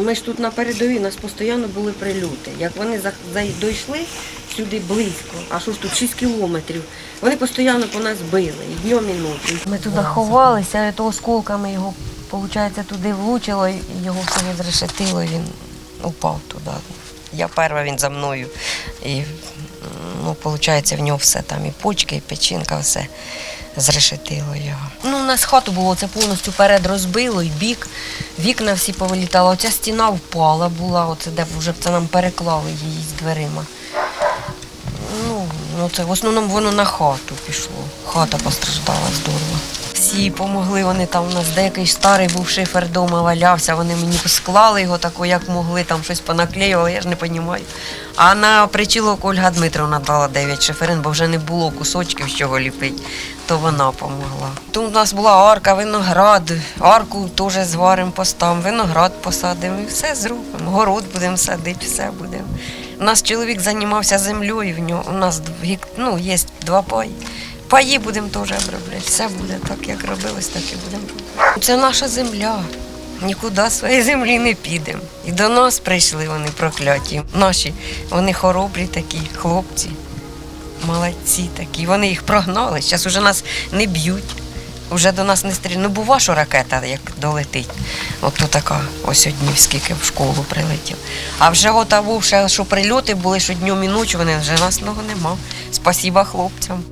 Ми ж тут на передовій, у нас постійно були прильоти. Як вони дійшли сюди близько, а що ж тут 6 кілометрів, вони постійно по нас били, і днем, і ночі. Ми туди ховалися, а то осколками його, виходить, туди влучило, і його все не зрешетило, він упав туди. Я перша, він за мною. І, ну, виходить, в нього все там, і почки, і печінка, все зрешетило його. Ну, у нас хату було, це повністю перед розбило, і бік, вікна всі повилітали. Оця стіна впала була, оце де вже це нам переклали її з дверима. Ну, ну це в основному воно на хату пішло. Хата постраждала здорово. Всі помогли, вони там у нас деякий старий був шифер вдома валявся, вони мені склали його тако, як могли, там щось понаклеювали, я ж не розумію. А на причілок Ольга Дмитровна дала 9 шиферин, бо вже не було кусочків, з чого ліпити, то вона допомогла. Тут у нас була арка, виноград, арку теж зваримо, поставимо, виноград посадимо, і все зробимо. Город будемо садити, все будемо. У нас чоловік займався землею, в нього у нас ну, є два паї. Паї будемо теж обробляти. Все буде так, як робилось, так і будемо. Це наша земля. Нікуди своєї землі не підемо. І до нас прийшли вони прокляті. Наші, вони хоробрі такі, хлопці, молодці такі. Вони їх прогнали. Зараз вже нас не б'ють. Вже до нас не стріляють. Ну, бува, що ракета як долетить. От то така, ось одні скільки в школу прилетів. А вже от, а був що прильоти були, що днем і ночі, вони вже нас нема. Спасіба хлопцям.